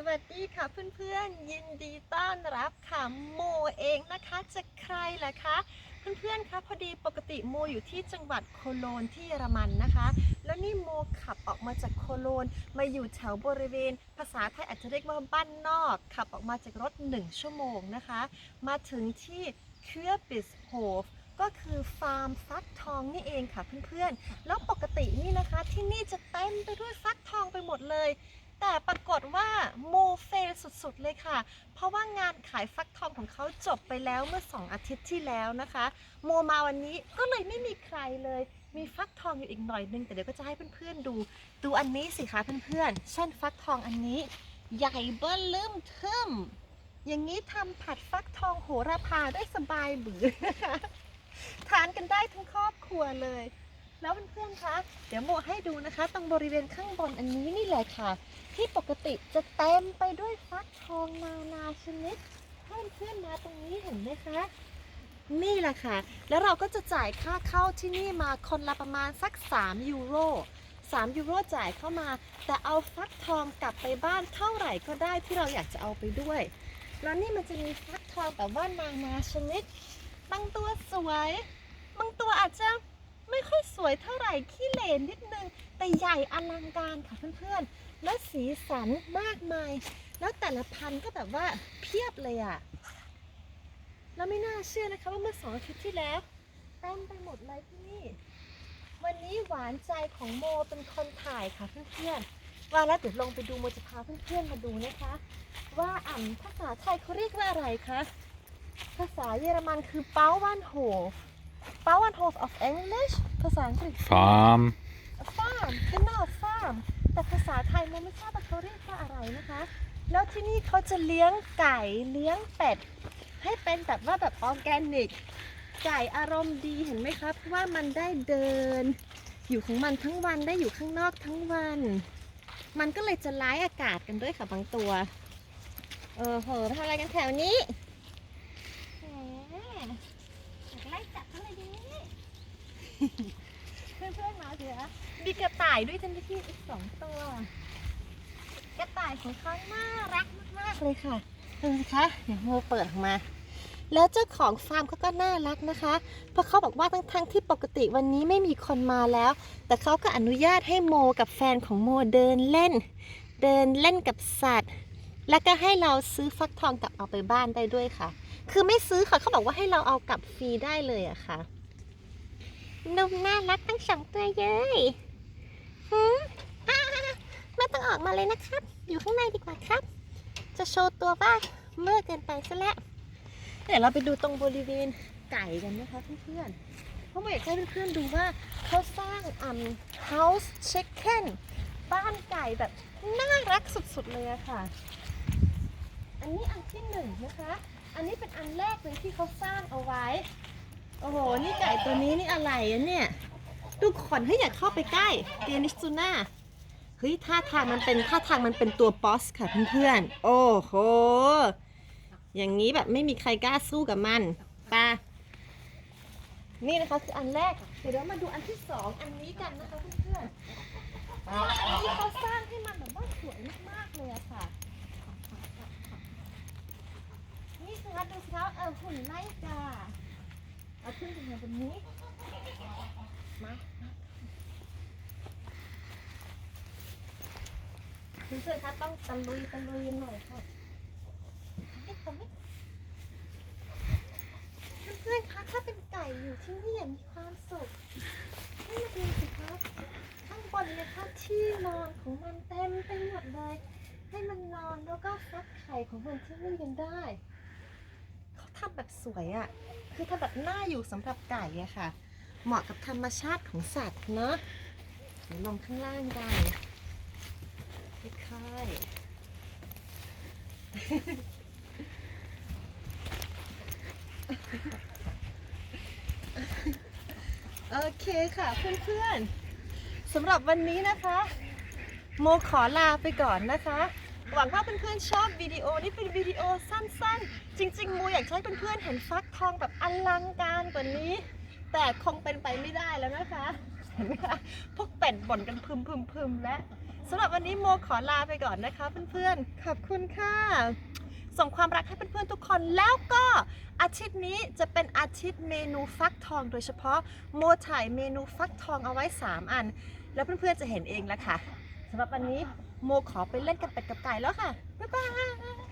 สวัสดีค่ะเพื่อนๆ ยินดีต้อนรับค่ะโมเองนะคะจะใครล่ะคะ เพื่อนๆคะพอดีปกติโมอยู่ที่จังหวัดโคโลนที่เยอรมันนะคะ แล้วนี่โมขับออกมาจากโคโลนมาอยู่แถวบริเวณ ภาษาไทยอาจจะเรียกว่าบ้านนอก ขับออกมาจากรถ 1 ชั่วโมงนะคะ มาถึงที่เคียบิสโฮฟก็คือฟาร์มฟักทองนี่เองค่ะเพื่อนๆ แล้วปกตินี่นะคะที่นี่จะเต็มไปด้วยฟักทองไปหมดเลย แต่ปรากฏว่าโมเฟลสุดๆเลยค่ะ เพราะว่างานขายฟักทองของเขาจบไปแล้วเมื่อ 2 อาทิตย์ที่แล้วนะคะโมมาวันนี้ก็เลยไม่มีใครเลย มีฟักทองอยู่อีกหน่อยนึง แต่เดี๋ยวก็จะให้เพื่อนๆดู ดูอันนี้สิคะเพื่อนๆเช่นฟักทองอันนี้ใหญ่เบิ้ลเริ่มเทิมอย่างนี้ทำผัดฟักทองโหระพาได้สบายบือนะคะทานกันได้ทั้งครอบครัวเลย แล้วเพื่อนๆคะ เดี๋ยวโมให้ดูนะคะ ตรงบริเวณข้างบนอันนี้นี่แหละค่ะ ที่ปกติจะเต็มไปด้วยฟักทองนานาชนิดให้เพื่อนๆมาตรงนี้เห็นไหมคะ นี่แหละค่ะ แล้วเราก็จะจ่ายค่าเข้าที่นี่มาคนละประมาณสัก 3 ยูโร3ยูโรจ่ายเข้ามา แต่เอาฟักทองกลับไปบ้านเท่าไหร่ก็ได้ที่เราอยากจะเอาไปด้วย แล้วนี่มันจะมีฟักทองแบบว่านานาชนิด บางตัวสวย บางตัวอาจจะ ไม่ค่อยสวยเท่าไหร่ขี้เหร่นิดนึง แต่ใหญ่อลังการค่ะเพื่อนๆ แล้วสีสันมากมาย แล้วแต่ละพันธุ์ก็แบบว่าเพียบเลยอะแล้วไม่น่าเชื่อนะคะว่าเมื่อสองอาทิตย์ที่แล้วเต็มไปหมดเลยที่นี่ วันนี้หวานใจของโมเป็นคนถ่ายค่ะเพื่อนๆ ว่าแล้วเดี๋ยวลงไปดูโมจะพาเพื่อนๆมาดูนะคะ ว่าอ่านภาษาไทยเขาเรียกว่าอะไรคะ ภาษาเยอรมันคือเป้าวันโฮฟเป้านโฮ ฟ of English ภาษาอังกฤษ Farm. ฟาร์มเป็นนอฟาร์มแต่ภาษาไทยมันไม่ทราบว่าเขาเรียกว่าอะไรนะคะ แล้วที่นี่เขาจะเลี้ยงไก่เลี้ยงเป็ด ให้เป็นแบบว่าแบบออร์แกนิก ไก่อารมณ์ดีเห็นไหมครับเพราะว่ามันได้เดิน อยู่ของมันทั้งวันได้อยู่ข้างนอกทั้งวัน มันก็เลยจะร้ายอากาศกันด้วยค่ะบางตัว เออโหทำอะไรกันแถวนี้แหมอยากไล่จับอะไรดี เพื่อนๆมาเถอะมีกระต่ายด้วยจันที่อีกสองตัว กระต่ายของเขาน่ารักมากๆเลยค่ะดูสิคะเดี๋ยวโมเปิดออกมา แล้วเจ้าของฟาร์มเขาก็น่ารักนะคะ เพราะเขาบอกว่าทั้งๆที่ปกติวันนี้ไม่มีคนมาแล้ว แต่เขาก็อนุญาตให้โมกับแฟนของโมเดินเล่น เดินเล่นกับสัตว์ แล้วก็ให้เราซื้อฟักทองกลับเอาไปบ้านได้ด้วยค่ะ คือไม่ซื้อค่ะเขาบอกว่าให้เราเอากลับฟรีได้เลยอะค่ะ นมน่ารักทั้งสองตัวเยหืมไม่ต้องออกมาเลยนะครับ อยู่ข้างในดีกว่าครับ จะโชว์ตัวบ้างเมื่อเกินไปซะแล้วเดี๋ยวเราไปดูตรงบริเวณไก่กันนะคะเพื่อนๆเพราะว่าอยากให้เพื่อนๆดูว่าเขาสร้างอ่า house chicken บ้านไก่แบบน่ารักสุดๆเลยอะค่ะ อันนี้อันที่หนึ่งนะคะ อันนี้เป็นอันแรกเลยที่เขาสร้างเอาไว้ โอ้โห นี่ไก่ตัวนี้นี่อะไรอะเนี่ย ดูขนให้ยอยากเข้าไปใกล้เกนิสซูน่าเฮ้ยท่าทางมันเป็นท่าทางมันเป็นตัวบอสค่ะเพื่อนๆ โอ้โห อย่างนี้แบบไม่มีใครกล้าสู้กับมันไปะนี่นะคะคืออันแรก เดี๋ยวเรามาดูอันที่สองอันนี้กันนะคะเพื่อนๆอันนี้เขาสร้างให้มันแบบว่าสวยมากๆเลยอะค่ะ นี่สิคะดูสิคะเออหุ่นไล่กา เอาขึ้นไปบนนี้มามาเพื่อนๆคะต้องตะลุยตะลุยหน่อยค่ะเอ๊ะทำไมเพื่อนๆคะถ้าเป็นไก่อยู่ที่นี่อย่างมีความสุขนี่มาดูสิคะข้างบนเนี่ยค่ะที่นอนของมันเต็มไปหมดเลย ให้มันนอนแล้วก็ฟักไข่ของมันที่นี่กันได้าแบบสวยอะ่ะ คือทำแบบน่าอยู่สำหรับไก่อะค่ะ เหมาะกับธรรมชาติของสัตว์เนอะเดี๋ยวลงข้างล่างกันค่อยๆโอเคค่ะเพื่อนๆสำหรับวันนี้นะคะ โมขอลาไปก่อนนะคะ หวังว่าเพื่อนๆชอบวิดีโอนี้เป็นวิดีโอสั้นๆ จริงๆโมอยากให้เพื่อนๆเห็นฟักทองแบบอลังการกว่านี้ แต่คงเป็นไปไม่ได้แล้วนะคะเห็นไหมคะพวกเป็ดบ่นกันพึมพึมพึมและสำหรับวันนี้โมขอลาไปก่อนนะคะเพื่อนๆขอบคุณค่ะ ส่งความรักให้เพื่อนๆทุกคนแล้วก็อาทิตย์นี้จะเป็นอาทิตย์เมนูฟักทอง โดยเฉพาะโมถ่ายเมนูฟักทองเอาไว้ 3 อัน แล้วเพื่อนๆจะเห็นเองแล้วค่ะสำหรับวันนี้ โมขอไปเล่นกับเป็ดกับไก่แล้วค่ะ บ๊ายบาย